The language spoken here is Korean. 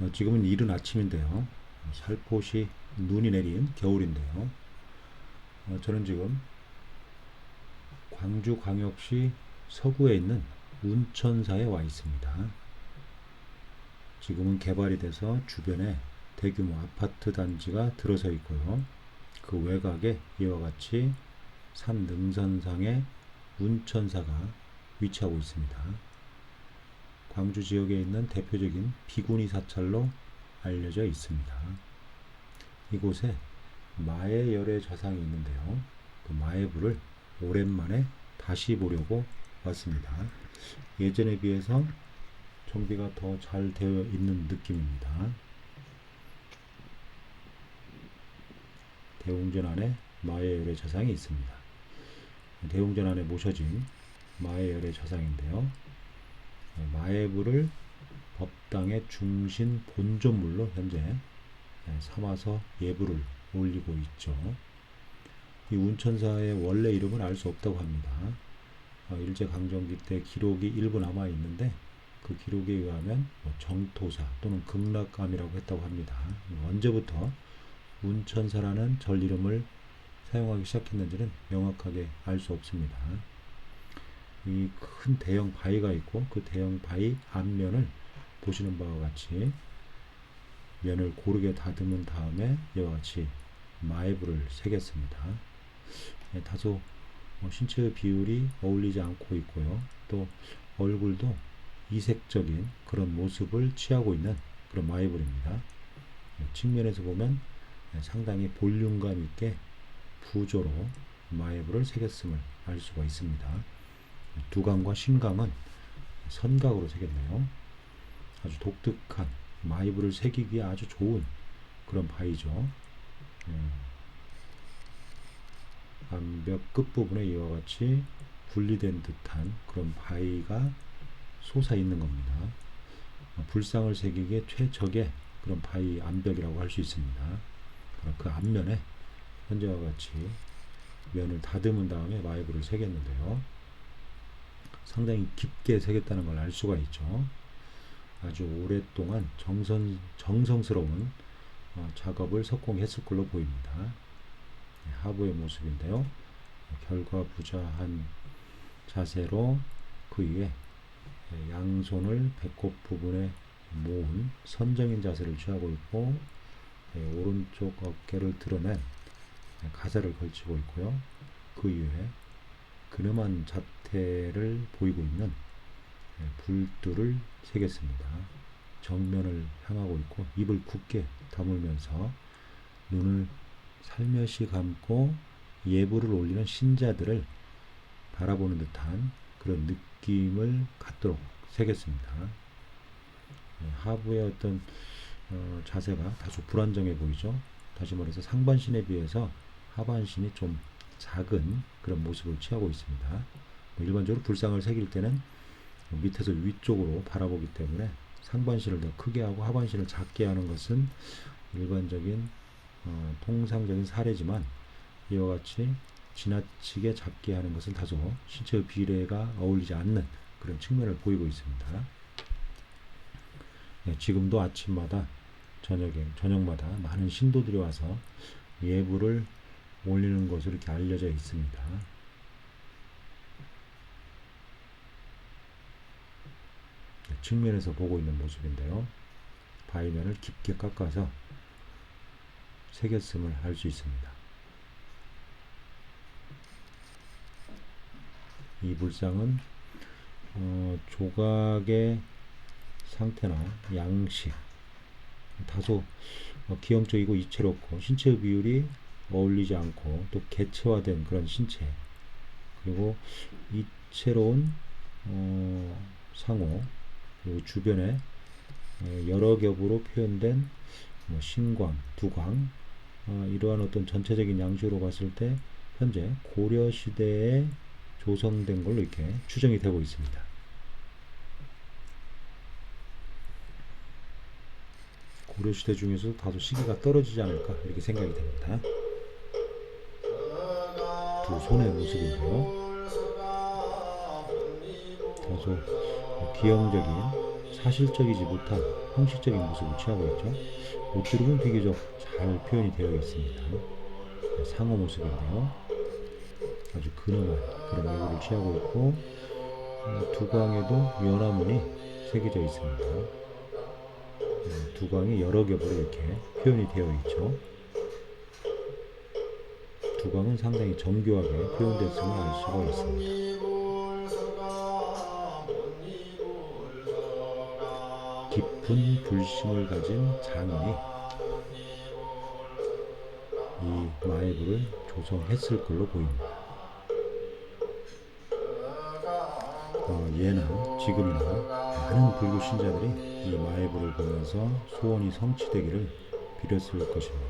어, 지금은 이른 아침인데요. 살포시 눈이 내린 겨울인데요. 어, 저는 지금 광주광역시 서구에 있는 운천사에 와 있습니다. 지금은 개발이 돼서 주변에 대규모 아파트 단지가 들어서 있고요. 그 외곽에 이와 같이 산 능선상에 운천사가 위치하고 있습니다. 광주 지역에 있는 대표적인 비구니 사찰로 알려져 있습니다. 이곳에 마의 열의 좌상이 있는데요. 그 불을 오랜만에 다시 보려고 왔습니다. 예전에 비해서 정비가 더 잘 되어 있는 느낌입니다. 대웅전 안에 마의 열의 좌상이 있습니다. 대웅전 안에 모셔진 마의 열의 좌상인데요. 마의 불을 법당의 중심 본존물로 현재 네, 삼아서 예불을 올리고 있죠. 이 운천사의 원래 이름은 알 수 없다고 합니다. 어, 일제강점기 때 기록이 일부 남아 있는데 그 기록에 의하면 뭐 정토사 또는 극락감이라고 했다고 합니다. 언제부터 운천사라는 절 이름을 사용하기 시작했는지는 명확하게 알 수 없습니다. 이 큰 대형 바위가 있고 그 대형 바위 앞면을 보시는 바와 같이 면을 고르게 다듬은 다음에 이와 같이 마이브를 새겼습니다. 네, 다소 어, 신체의 비율이 어울리지 않고 있고요. 또 얼굴도 이색적인 그런 모습을 취하고 있는 그런 마이블입니다. 네, 측면에서 보면 네, 상당히 볼륨감 있게 부조로 마이블을 새겼음을 알 수가 있습니다. 두강과 신강은 선각으로 새겼네요. 아주 독특한 마이블을 새기기에 아주 좋은 그런 바위죠. 음. 암벽 끝부분에 이와 같이 분리된 듯한 그런 바위가 솟아 있는 겁니다. 어, 불상을 새기기에 최적의 그런 바위 암벽이라고 할 수 있습니다. 그 앞면에 현재와 같이 면을 다듬은 다음에 마이브를 새겼는데요. 상당히 깊게 새겼다는 걸 알 수가 있죠. 아주 오랫동안 정성, 정성스러운 어, 작업을 석공했을 걸로 보입니다. 네, 하부의 모습인데요. 결과 부자한 자세로 그 위에 네, 양손을 배꼽 부분에 모은 선정인 자세를 취하고 있고 네, 오른쪽 어깨를 드러낸 가사를 걸치고 있고요. 그 이후에 근엄한 자태를 보이고 있는 불두를 새겼습니다. 정면을 향하고 있고 입을 굳게 다물면서 눈을 살며시 감고 예불을 올리는 신자들을 바라보는 듯한 그런 느낌을 갖도록 새겼습니다. 네, 하부의 어떤 어, 자세가 다소 불안정해 보이죠. 다시 말해서 상반신에 비해서 하반신이 좀 작은 그런 모습을 취하고 있습니다. 뭐 일반적으로 불상을 새길 때는 밑에서 위쪽으로 바라보기 때문에 상반신을 더 크게 하고 하반신을 작게 하는 것은 일반적인 어, 통상적인 사례지만 이와 같이 지나치게 작게 하는 것은 다소 신체의 비례가 어울리지 않는 그런 측면을 보이고 있습니다. 네, 지금도 아침마다 저녁에 저녁마다 많은 신도들이 와서 예불을 올리는 것으로 이렇게 알려져 있습니다. 네, 측면에서 보고 있는 모습인데요. 바위면을 깊게 깎아서 새겼음을 알 수 있습니다. 이 불상은 어, 조각의 상태나 양식 다소 어, 기형적이고 이채롭고 신체 비율이 어울리지 않고 또 개체화된 그런 신체 그리고 이채로운 어, 상호 그리고 주변에 어, 여러 겹으로 표현된 뭐 신광, 두광 어, 이러한 어떤 전체적인 양식으로 봤을 때 현재 고려 시대에 조성된 걸로 이렇게 추정이 되고 있습니다. 고려 시대 중에서 다소 시기가 떨어지지 않을까 이렇게 생각이 됩니다. 두 손의 모습인데요. 다소 기형적인 사실적이지 못한 형식적인 모습을 취하고 있죠. 옷두룩은 비교적 잘 표현이 되어 있습니다. 상어 모습인데요. 아주 근엄한 그런 얼굴을 취하고 있고 어, 두광에도 연화문이 새겨져 있습니다. 음, 두광이 여러 겹으로 이렇게 표현이 되어 있죠. 두광은 상당히 정교하게 표현됐음을 알 수가 있습니다. 깊은 불심을 가진 장인이 이 마애부를 조성했을 걸로 보입니다. 어, 예나 지금이나 많은 불교 신자들이 이 마애부를 보면서 소원이 성취되기를 빌었을 것입니다.